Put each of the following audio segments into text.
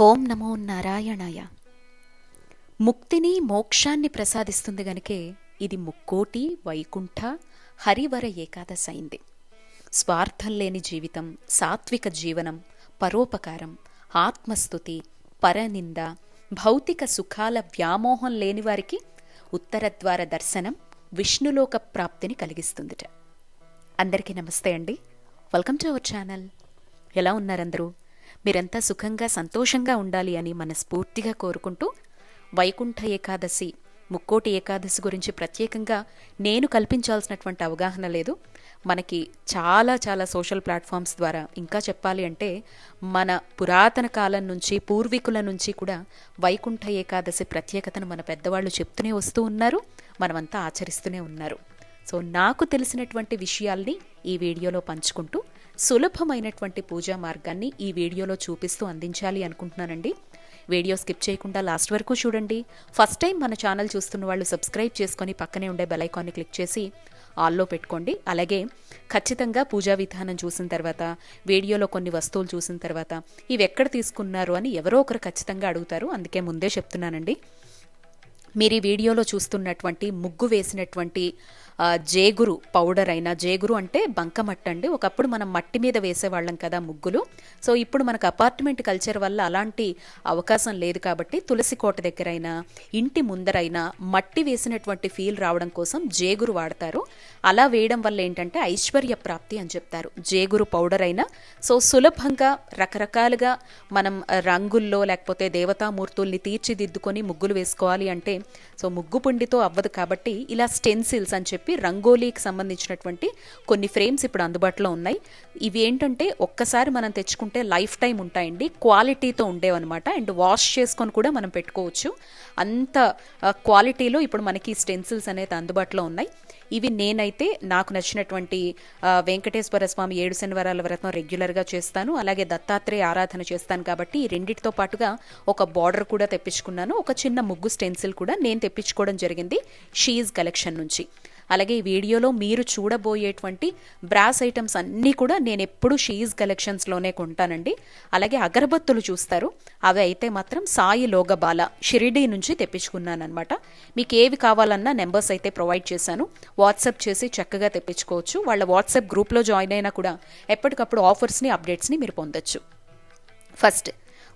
ఓం నమో నారాయణాయ. ముక్తిని మోక్షాన్ని ప్రసాదిస్తుంది గనుకే ఇది ముక్కోటి వైకుంఠ హరివర ఏకాదశి అయింది స్వార్థం లేని జీవితం సాత్విక జీవనం పరోపకారం ఆత్మస్థుతి పరనింద భౌతిక సుఖాల వ్యామోహం లేనివారికి ఉత్తరద్వార దర్శనం విష్ణులోక ప్రాప్తిని కలిగిస్తుందిట. అందరికీ నమస్తే అండి. Welcome to our channel. ఎలా ఉన్నారందరూ? మీరంతా సుఖంగా సంతోషంగా ఉండాలి అని మనస్ఫూర్తిగా కోరుకుంటూ వైకుంఠ ఏకాదశి ముక్కోటి ఏకాదశి గురించి ప్రత్యేకంగా నేను కల్పించాల్సినటువంటి అవగాహన లేదు. మనకి చాలా చాలా సోషల్ ప్లాట్ఫామ్స్ ద్వారా ఇంకా చెప్పాలి అంటే మన పురాతన కాలం నుంచి పూర్వీకుల నుంచి కూడా వైకుంఠ ఏకాదశి ప్రత్యేకతను మన పెద్దవాళ్ళు చెప్తూనే వస్తూ ఉన్నారు. మనమంతా ఆచరిస్తూనే ఉన్నారు. సో నాకు తెలిసినటువంటి విషయాల్ని ఈ వీడియోలో పంచుకుంటూ సులభమైనటువంటి పూజా మార్గాన్ని ఈ వీడియోలో చూపిస్తూ అందించాలి అనుకుంటున్నానండి. వీడియో స్కిప్ చేయకుండా లాస్ట్ వరకు చూడండి. ఫస్ట్ టైం మన ఛానల్ చూస్తున్న వాళ్ళు సబ్స్క్రైబ్ చేసుకొని పక్కనే ఉండే బెలైకాన్ని క్లిక్ చేసి ఆల్లో పెట్టుకోండి. అలాగే ఖచ్చితంగా పూజా విధానం చూసిన తర్వాత వీడియోలో కొన్ని వస్తువులు చూసిన తర్వాత ఇవి ఎక్కడ తీసుకున్నారు అని ఎవరో ఒకరు ఖచ్చితంగా అడుగుతారు. అందుకే ముందే చెప్తున్నానండి. మీరు ఈ వీడియోలో చూస్తున్నటువంటి ముగ్గు వేసినటువంటి జేగురు పౌడర్ అయినా జేగురు అంటే బంకమట్టి అండి. ఒకప్పుడు మనం మట్టి మీద వేసేవాళ్ళం కదా ముగ్గులు. సో ఇప్పుడు మనకు అపార్ట్మెంట్ కల్చర్ వల్ల అలాంటి అవకాశం లేదు కాబట్టి తులసి కోట దగ్గరైనా ఇంటి ముందరైనా మట్టి వేసినటువంటి ఫీల్ రావడం కోసం జేగురు వాడతారు. అలా వేయడం వల్ల ఏంటంటే ఐశ్వర్య ప్రాప్తి అని చెప్తారు. జేగురు పౌడర్ అయినా సో సులభంగా రకరకాలుగా మనం రంగుల్లో లేకపోతే దేవతామూర్తుల్ని తీర్చిదిద్దుకొని ముగ్గులు వేసుకోవాలి అంటే సో ముగ్గు పిండితో అవ్వదు కాబట్టి ఇలా స్టెన్సిల్స్ అని చెప్పి రంగోలీకి సంబంధించినటువంటి కొన్ని ఫ్రేమ్స్ ఇప్పుడు అందుబాటులో ఉన్నాయి. ఇవి ఏంటంటే ఒక్కసారి మనం తెచ్చుకుంటే లైఫ్ టైం ఉంటాయండి. క్వాలిటీతో ఉండేవన్నమాట. అండ్ వాష్ చేసుకొని కూడా మనం పెట్టుకోవచ్చు. అంత క్వాలిటీలో ఇప్పుడు మనకి స్టెన్సిల్స్ అనేది అందుబాటులో ఉన్నాయి. ఇవి నేనైతే నాకు నచ్చినటువంటి వెంకటేశ్వర స్వామి ఏడు శనివారాల వ్రతం రెగ్యులర్గా చేస్తాను. అలాగే దత్తాత్రేయ ఆరాధన చేస్తాను కాబట్టి ఈ రెండింటితో పాటుగా ఒక బార్డర్ కూడా తెప్పించుకున్నాను. ఒక చిన్న ముగ్గు స్టెన్సిల్ కూడా నేను తెప్పించుకోవడం జరిగింది. షీజ్ కలెక్షన్ నుంచి. అలాగే ఈ వీడియోలో మీరు చూడబోయేటువంటి బ్రాస్ ఐటమ్స్ అన్నీ కూడా నేను ఎప్పుడు షీజ్ కలెక్షన్స్లోనే కొంటానండి. అలాగే అగరబత్తులు చూస్తారు. అవి అయితే మాత్రం సాయి లోగబాల షిరిడీ నుంచి తెప్పించుకున్నాను అనమాట మీకు ఏవి కావాలన్నా నెంబర్స్ అయితే ప్రొవైడ్ చేశాను. వాట్సాప్ చేసి చక్కగా తెప్పించుకోవచ్చు. వాళ్ళ వాట్సాప్ గ్రూప్లో జాయిన్ అయినా కూడా ఎప్పటికప్పుడు ఆఫర్స్ని అప్డేట్స్ని మీరు పొందొచ్చు. ఫస్ట్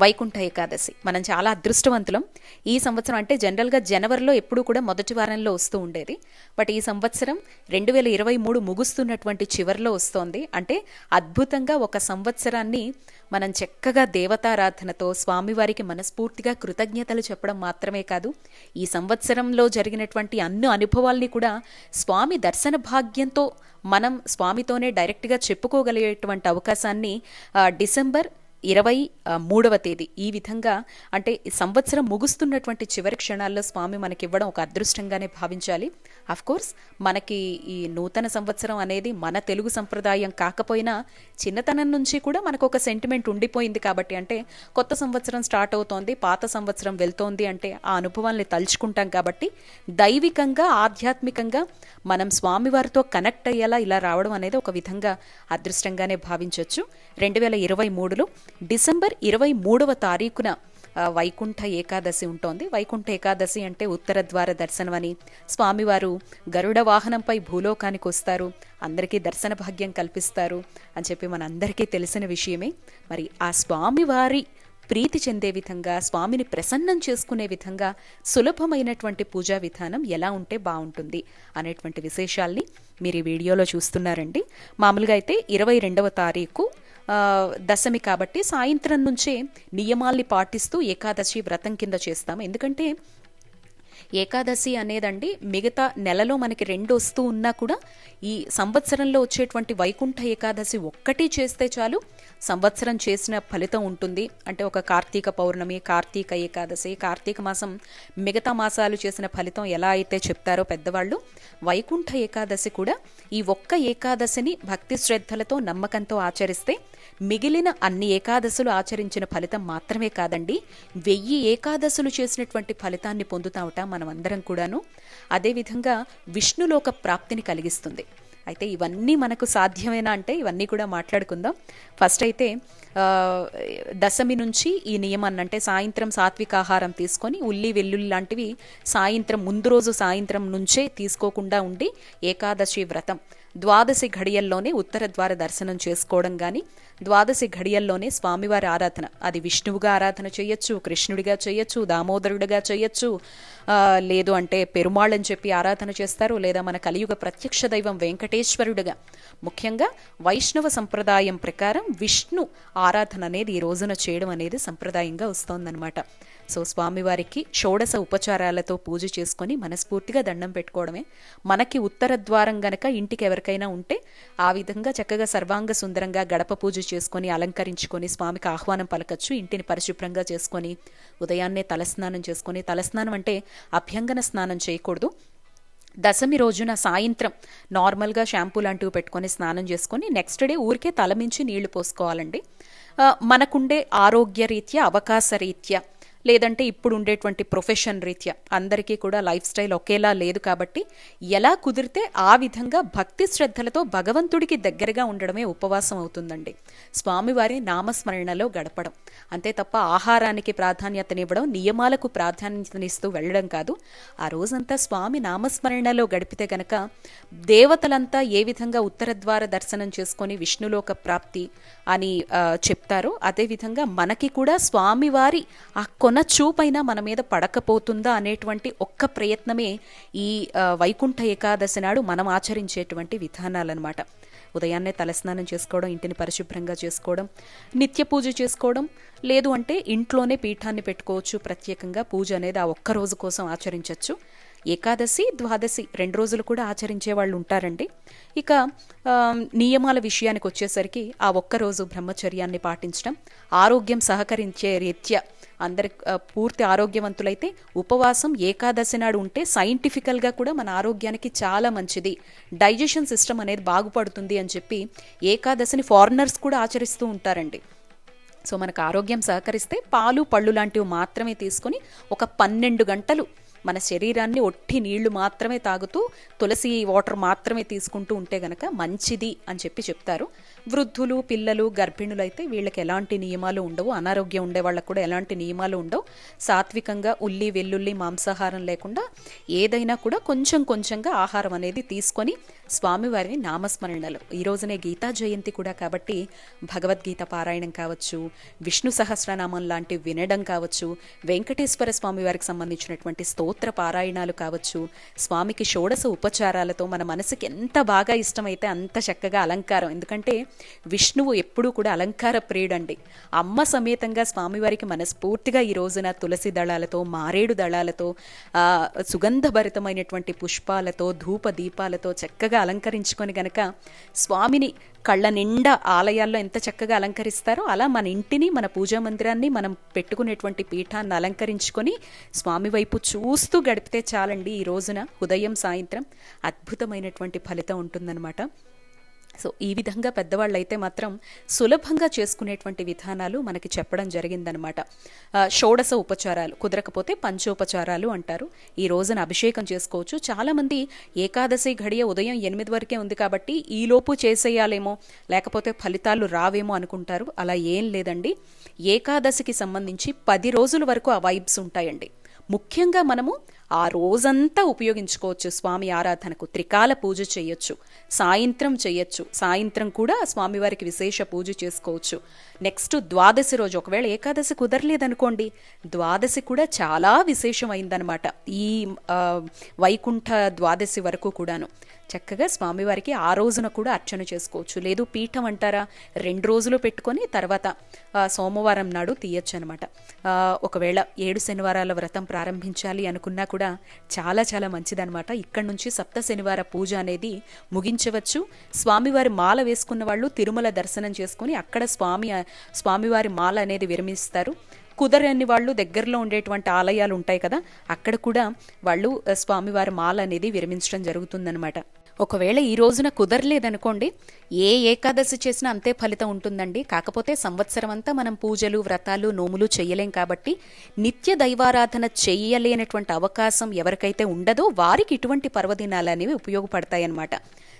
వైకుంఠ ఏకాదశి. మనం చాలా అదృష్టవంతులం. ఈ సంవత్సరం అంటే జనరల్గా జనవరిలో ఎప్పుడూ కూడా మొదటి వారంలో వస్తూ ఉండేది. బట్ ఈ సంవత్సరం రెండు వేల ఇరవై మూడు ముగుస్తున్నటువంటి చివరిలో వస్తోంది. అంటే అద్భుతంగా ఒక సంవత్సరాన్ని మనం చక్కగా దేవతారాధనతో స్వామివారికి మనస్ఫూర్తిగా కృతజ్ఞతలు చెప్పడం మాత్రమే కాదు. ఈ సంవత్సరంలో జరిగినటువంటి అన్ని అనుభవాల్ని కూడా స్వామి దర్శన భాగ్యంతో మనం స్వామితోనే డైరెక్ట్గా చెప్పుకోగలిగేటువంటి అవకాశాన్ని డిసెంబర్ ఇరవై మూడవ తేదీ. ఈ విధంగా అంటే సంవత్సరం ముగుస్తున్నటువంటి చివరి క్షణాల్లో స్వామి మనకి ఇవ్వడం ఒక అదృష్టంగానే భావించాలి. కోర్స్ మనకి ఈ నూతన సంవత్సరం అనేది మన తెలుగు సంప్రదాయం కాకపోయినా చిన్నతనం నుంచి కూడా మనకు ఒక సెంటిమెంట్ ఉండిపోయింది కాబట్టి అంటే కొత్త సంవత్సరం స్టార్ట్ అవుతోంది పాత సంవత్సరం వెళ్తోంది అంటే ఆ అనుభవాల్ని తలుచుకుంటాం కాబట్టి దైవికంగా ఆధ్యాత్మికంగా మనం స్వామివారితో కనెక్ట్ అయ్యేలా ఇలా రావడం అనేది ఒక విధంగా అదృష్టంగానే భావించవచ్చు రెండు వేల ఇరవై మూడులో డిసెంబర్ ఇరవై మూడవ తారీఖున వైకుంఠ ఏకాదశి ఉంటోంది. వైకుంఠ ఏకాదశి అంటే ఉత్తర ద్వార దర్శనం అని. స్వామివారు గరుడ వాహనంపై భూలోకానికి వస్తారు. అందరికీ దర్శన భాగ్యం కల్పిస్తారు అని చెప్పి మనందరికీ తెలిసిన విషయమే. మరి ఆ స్వామివారి ప్రీతి చెందే విధంగా స్వామిని ప్రసన్నం చేసుకునే విధంగా సులభమైనటువంటి పూజా విధానం ఎలా ఉంటే బాగుంటుంది అనేటువంటి విశేషాల్ని మీరు ఈ వీడియోలో చూస్తున్నారండి. మామూలుగా అయితే ఇరవై రెండవ తారీఖు దశమి కాబట్టి సాయంత్రం నుంచే నియమాల్ని పాటిస్తూ ఏకాదశి వ్రతం కింద చేస్తాం. ఎందుకంటే ఏకాదశి అనేదండి మిగతా నెలలో మనకి రెండు వస్తూ ఉన్నా కూడా ఈ సంవత్సరంలో వచ్చేటువంటి వైకుంఠ ఏకాదశి ఒక్కటి చేస్తే చాలు సంవత్సరం చేసిన ఫలితం ఉంటుంది. అంటే ఒక కార్తీక పౌర్ణమి కార్తీక ఏకాదశి కార్తీక మాసం మిగతా మాసాలు చేసిన ఫలితం ఎలా అయితే చెప్తారో పెద్దవాళ్ళు వైకుంఠ ఏకాదశి కూడా ఈ ఒక్క ఏకాదశిని భక్తి శ్రద్ధలతో నమ్మకంతో ఆచరిస్తే మిగిలిన అన్ని ఏకాదశులు ఆచరించిన ఫలితం మాత్రమే కాదండి. వెయ్యి ఏకాదశులు చేసినటువంటి ఫలితాన్ని పొందుతామట మనం అందరం కూడాను అదేవిధంగా విష్ణులోక ప్రాప్తిని కలిగిస్తుంది. అయితే ఇవన్నీ మనకు సాధ్యమేనా అంటే ఇవన్నీ కూడా మాట్లాడుకుందాం. ఫస్ట్ అయితే దశమి నుంచి ఈ నియమాన్ని అంటే సాయంత్రం సాత్విక ఆహారం తీసుకొని ఉల్లి వెల్లుల్లి లాంటివి సాయంత్రం ముందు రోజు సాయంత్రం నుంచే తీసుకోకుండా ఉండి ఏకాదశి వ్రతం ద్వాదశి ఘడియల్లోనే ఉత్తర ద్వార దర్శనం చేసుకోవడం కానీ ద్వాదశి ఘడియల్లోనే స్వామివారి ఆరాధన అది విష్ణువుగా ఆరాధన చేయొచ్చు కృష్ణుడిగా చేయొచ్చు దామోదరుడిగా చేయొచ్చు లేదు అంటే పెరుమాళ్ అని చెప్పి ఆరాధన చేస్తారు లేదా మన కలియుగ ప్రత్యక్ష దైవం వెంకటేశ్వరుడుగా. ముఖ్యంగా వైష్ణవ సంప్రదాయం ప్రకారం విష్ణు ఆరాధన అనేది ఈ రోజున చేయడం అనేది సంప్రదాయంగా వస్తోందనమాట సో స్వామివారికి షోడశ ఉపచారాలతో పూజ చేసుకొని మనస్ఫూర్తిగా దండం పెట్టుకోవడమే. మనకి ఉత్తర ద్వారం గనక ఇంటికి ఎవరికైనా ఉంటే ఆ విధంగా చక్కగా సర్వాంగ సుందరంగా గడప పూజ చేసుకొని అలంకరించుకొని స్వామికి ఆహ్వానం పలకచ్చు ఇంటిని పరిశుభ్రంగా చేసుకొని ఉదయాన్నే తలస్నానం చేసుకొని. తలస్నానం అంటే అభ్యంగన స్నానం చేయకూడదు. దశమి రోజున సాయంత్రం నార్మల్గా షాంపూ లాంటివి పెట్టుకొని స్నానం చేసుకొని నెక్స్ట్ డే ఊరికే తలమించి నీళ్ళు పోసుకోవాలండి. మనకుండే ఆరోగ్య రీత్యా అవకాశ రీత్యా లేదంటే ఇప్పుడు ఉండేటువంటి ప్రొఫెషన్ రీత్యా. అందరికీ కూడా లైఫ్ స్టైల్ ఒకేలా లేదు కాబట్టి ఎలా కుదిరితే ఆ విధంగా భక్తి శ్రద్ధలతో భగవంతుడికి దగ్గరగా ఉండడమే ఉపవాసం అవుతుందండి. స్వామివారి నామస్మరణలో గడపడం. అంతే తప్ప ఆహారానికి ప్రాధాన్యతనివ్వడం నియమాలకు ప్రాధాన్యతనిస్తూ వెళ్ళడం కాదు. ఆ రోజంతా స్వామి నామస్మరణలో గడిపితే గనక దేవతలంతా ఏ విధంగా ఉత్తర ద్వార దర్శనం చేసుకొని విష్ణులోక ప్రాప్తి అని చెప్తారు. చెప్తారో అదేవిధంగా మనకి కూడా స్వామివారి ఆ కొన చూపైనా మన మీద పడకపోతుందా అనేటువంటి ఒక్క ప్రయత్నమే ఈ వైకుంఠ ఏకాదశి నాడు మనం ఆచరించేటువంటి విధానాలన్నమాట. ఉదయాన్నే తలస్నానం చేసుకోవడం ఇంటిని పరిశుభ్రంగా చేసుకోవడం నిత్య పూజ చేసుకోవడం లేదు అంటే ఇంట్లోనే పీఠాన్ని పెట్టుకోవచ్చు ప్రత్యేకంగా. పూజ అనేది ఆ ఒక్క రోజు కోసం ఆచరించవచ్చు ఏకాదశి ద్వాదశి రెండు రోజులు కూడా ఆచరించే వాళ్ళు ఉంటారండి. ఇక నియమాల విషయానికి వచ్చేసరికి ఆ ఒక్క రోజు బ్రహ్మచర్యాన్ని పాటించడం ఆరోగ్యం సహకరించే రీత్యా అందరి పూర్తి ఆరోగ్యవంతులైతే ఉపవాసం ఏకాదశి నాడు ఉంటే సైంటిఫికల్గా కూడా మన ఆరోగ్యానికి చాలా మంచిది. డైజెషన్ సిస్టమ్ అనేది బాగుపడుతుంది అని చెప్పి ఏకాదశిని ఫారినర్స్ కూడా ఆచరిస్తూ ఉంటారండి. సో మనకు ఆరోగ్యం సహకరిస్తే పాలు పళ్ళు లాంటివి మాత్రమే తీసుకొని ఒక పన్నెండు గంటలు మన శరీరాన్ని ఒట్టి నీళ్ళు మాత్రమే తాగుతూ తులసి వాటర్ మాత్రమే తీసుకుంటూ ఉంటే గనక మంచిది అని చెప్పి చెప్తారు. వృద్ధులు పిల్లలు గర్భిణులు అయితే వీళ్ళకి ఎలాంటి నియమాలు ఉండవు. అనారోగ్యం ఉండే వాళ్ళకు కూడా ఎలాంటి నియమాలు ఉండవు. సాత్వికంగా ఉల్లి వెల్లుల్లి మాంసాహారం లేకుండా ఏదైనా కూడా కొంచెం కొంచెంగా ఆహారం అనేది తీసుకొని స్వామివారిని నామస్మరణలు. ఈ రోజునే గీతా జయంతి కూడా కాబట్టి భగవద్గీత పారాయణం కావచ్చు విష్ణు సహస్రనామం లాంటి వినడం కావచ్చు వెంకటేశ్వర స్వామి వారికి సంబంధించినటువంటి స్తోత్ర పారాయణాలు కావచ్చు స్వామికి షోడశ ఉపచారాలతో మన మనసుకి ఎంత బాగా ఇష్టమైతే అంత చక్కగా అలంకారం. ఎందుకంటే విష్ణువు ఎప్పుడూ కూడా అలంకార ప్రియుడండి. అమ్మ సమేతంగా స్వామివారికి మనస్ఫూర్తిగా ఈ రోజున తులసి దళాలతో మారేడు దళాలతో సుగంధభరితమైనటువంటి పుష్పాలతో ధూప దీపాలతో చక్కగా అలంకరించుకొని గనక స్వామిని కళ్ళ నిండా ఆలయాల్లో ఎంత చక్కగా అలంకరిస్తారో అలా మన ఇంటిని మన పూజా మందిరాన్ని మనం పెట్టుకునేటువంటి పీఠాన్ని అలంకరించుకొని స్వామి వైపు చూస్తూ గడిపితే చాలండి ఈ రోజున ఉదయం సాయంత్రం అద్భుతమైనటువంటి ఫలితం ఉంటుందన్నమాట. సో ఈ విధంగా పెద్దవాళ్ళైతే మాత్రం సులభంగా చేసుకునేటువంటి విధానాలు మనకి చెప్పడం జరిగిందనమాట. షోడశ ఉపచారాలు కుదరకపోతే పంచోపచారాలు అంటారు. ఈ రోజున అభిషేకం చేసుకోవచ్చు. చాలామంది ఏకాదశి ఘడియ ఉదయం ఎనిమిది వరకే ఉంది కాబట్టి ఈలోపు చేసేయాలేమో లేకపోతే ఫలితాలు రావేమో అనుకుంటారు. అలా ఏం లేదండి. ఏకాదశికి సంబంధించి పది రోజుల వరకు ఆ వైబ్స్ ఉంటాయండి. ముఖ్యంగా మనము ఆ రోజంతా ఉపయోగించుకోవచ్చు. స్వామి ఆరాధనకు త్రికాల పూజ చేయొచ్చు. సాయంత్రం చేయొచ్చు. సాయంత్రం కూడా స్వామివారికి విశేష పూజ చేసుకోవచ్చు. నెక్స్ట్ ద్వాదశి రోజు. ఒకవేళ ఏకాదశి కుదరలేదనుకోండి ద్వాదశి కూడా చాలా విశేషమైందనమాట ఈ వైకుంఠ ద్వాదశి వరకు కూడాను. చక్కగా స్వామివారికి ఆ రోజున కూడా అర్చన చేసుకోవచ్చు. లేదు పీఠం అంటారా? రెండు రోజులు పెట్టుకొని తర్వాత సోమవారం నాడు తీయచ్చు అనమాట ఒకవేళ ఏడు శనివారాల వ్రతం ప్రారంభించాలి అనుకున్నా కూడా చాలా చాలా మంచిదనమాట ఇక్కడ నుంచి సప్త శనివార పూజ అనేది ముగించవచ్చు. స్వామివారి మాల వేసుకున్న వాళ్ళు తిరుమల దర్శనం చేసుకుని అక్కడ స్వామి స్వామివారి మాల అనేది విరమిస్తారు. కుదరని వాళ్ళు దగ్గరలో ఉండేటువంటి ఆలయాలు ఉంటాయి కదా అక్కడ కూడా వాళ్ళు స్వామివారి మాల అనేది విరమించడం జరుగుతుందన్నమాట. ఒకవేళ ఈ రోజున కుదరలేదనుకోండి ఏ ఏకాదశి చేసినా అంతే ఫలితం ఉంటుందండి. కాకపోతే సంవత్సరం అంతా మనం పూజలు వ్రతాలు నోములు చేయలేం కాబట్టి నిత్య దైవారాధన చేయలేనటువంటి అవకాశం ఎవరికైతే ఉండదో వారికి ఇటువంటి పర్వదినాలు అనేవి ఉపయోగపడతాయన్నమాట.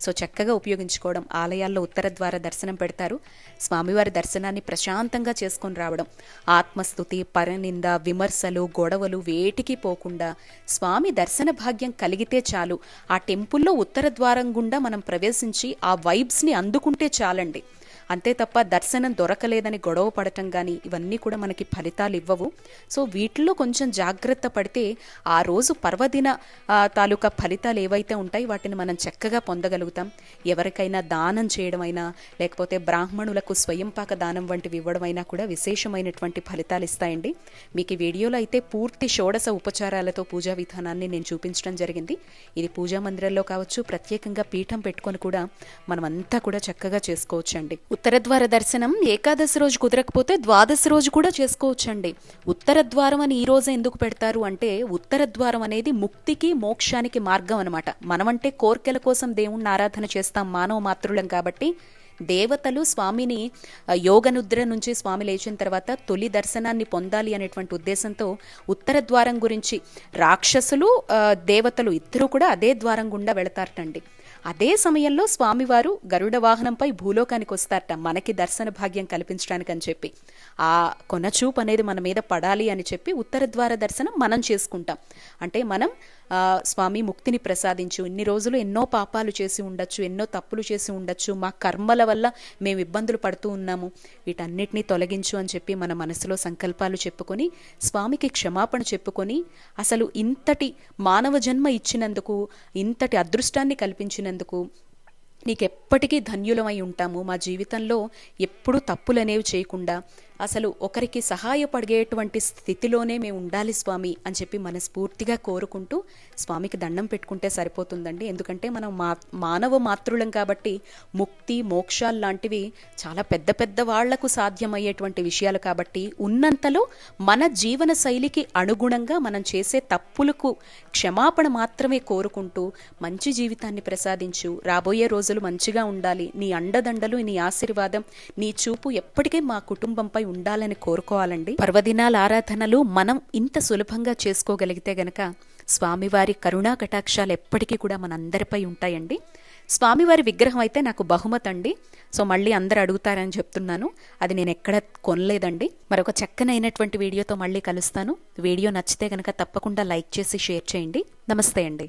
సో చక్కగా ఉపయోగించుకోవడం. ఆలయాల్లో ఉత్తర ద్వార దర్శనం పెడతారు. స్వామివారి దర్శనాన్ని ప్రశాంతంగా చేసుకొని రావడం. ఆత్మస్థుతి పరనింద విమర్శలు గొడవలు వేటికి పోకుండా స్వామి దర్శన భాగ్యం కలిగితే చాలు. ఆ టెంపుల్లో ఉత్తర ద్వారం గుండా మనం ప్రవేశించి ఆ వైబ్స్ని అందుకుంటే చాలండి. అంతే తప్ప దర్శనం దొరకలేదని గొడవ పడటం కానీ ఇవన్నీ కూడా మనకి ఫలితాలు ఇవ్వవు సో వీటిలో కొంచెం జాగ్రత్త పడితే ఆ రోజు పర్వదిన తాలూకా ఫలితాలు ఏవైతే ఉంటాయి వాటిని మనం చక్కగా పొందగలుగుతాం. ఎవరికైనా దానం చేయడమైనా లేకపోతే బ్రాహ్మణులకు స్వయంపాక దానం వంటివి ఇవ్వడమైనా కూడా విశేషమైనటువంటి ఫలితాలు ఇస్తాయండి. మీకు ఈ వీడియోలో అయితే పూర్తి షోడశ ఉపచారాలతో పూజా విధానాన్ని నేను చూపించడం జరిగింది. ఇది పూజా మందిరంలో కావచ్చు ప్రత్యేకంగా పీఠం పెట్టుకొని కూడా మనమంతా కూడా చక్కగా చేసుకోవచ్చండి. ఉత్తర ద్వార దర్శనం ఏకాదశి రోజు కుదరకపోతే ద్వాదశి రోజు కూడా చేసుకోవచ్చండి. ఉత్తర ద్వారం అని ఈ రోజు ఎందుకు పెడతారు అంటే ఉత్తర ద్వారం అనేది ముక్తికి మోక్షానికి మార్గం అనమాట మనమంటే కోర్కెల కోసం దేవుణ్ణి ఆరాధన చేస్తాం మానవ మాతృలం కాబట్టి దేవతలు స్వామిని యోగనుద్ర నుంచి స్వామి లేచిన తర్వాత తొలి దర్శనాన్ని పొందాలి అనేటువంటి ఉద్దేశంతో ఉత్తర ద్వారం గురించి రాక్షసులు దేవతలు ఇద్దరూ కూడా అదే ద్వారం గుండా వెళతారటండి. అదే సమయంలో స్వామివారు గరుడ వాహనంపై భూలోకానికి వస్తారట. మనకి దర్శన భాగ్యం కల్పించడానికని చెప్పి. ఆ కొనచూపు అనేది మన మీద పడాలి అని చెప్పి ఉత్తర ద్వార దర్శనం మనం చేసుకుంటాం. అంటే మనం స్వామి ముక్తిని ప్రసాదించు. ఇన్ని రోజులు ఎన్నో పాపాలు చేసి ఉండొచ్చు ఎన్నో తప్పులు చేసి ఉండొచ్చు. మా కర్మల వల్ల మేము ఇబ్బందులు పడుతూ ఉన్నాము. వీటన్నిటినీ తొలగించు అని చెప్పి మన మనసులో సంకల్పాలు చెప్పుకొని స్వామికి క్షమాపణ చెప్పుకొని అసలు ఇంతటి మానవ జన్మ ఇచ్చినందుకు ఇంతటి అదృష్టాన్ని కల్పించినందుకు నీకెప్పటికీ ధన్యులమై ఉంటాము. మా జీవితంలో ఎప్పుడూ తప్పులు అనేవి చేయకుండా అసలు ఒకరికి సహాయపడేటువంటి స్థితిలోనే మేము ఉండాలి స్వామి అని చెప్పి మనస్ఫూర్తిగా కోరుకుంటూ స్వామికి దండం పెట్టుకుంటే సరిపోతుందండి. ఎందుకంటే మనం మా మానవ మాతృలం కాబట్టి ముక్తి మోక్షాలు లాంటివి చాలా పెద్ద పెద్ద వాళ్ళకు సాధ్యమయ్యేటువంటి విషయాలు కాబట్టి ఉన్నంతలో మన జీవన శైలికి అనుగుణంగా మనం చేసే తప్పులకు క్షమాపణ మాత్రమే కోరుకుంటూ మంచి జీవితాన్ని ప్రసాదించు. రాబోయే రోజులు మంచిగా ఉండాలి. నీ అండదండలు నీ ఆశీర్వాదం నీ చూపు ఎప్పటికీ మా కుటుంబంపై ఉండాలని కోరుకోవాలండి. పర్వదినాల ఆరాధనలు మనం ఇంత సులభంగా చేసుకోగలిగితే గనక స్వామివారి కరుణా కటాక్షాలు ఎప్పటికీ కూడా మనందరిపై ఉంటాయండి. స్వామివారి విగ్రహం అయితే నాకు బహుమతి అండి. సో మళ్ళీ అందరు అడుగుతారని చెప్తున్నాను. అది నేను ఎక్కడ కొనలేదండి. మరొక చక్కనైనటువంటి వీడియోతో మళ్ళీ కలుస్తాను. వీడియో నచ్చితే గనక తప్పకుండా లైక్ చేసి షేర్ చేయండి. నమస్తే అండి.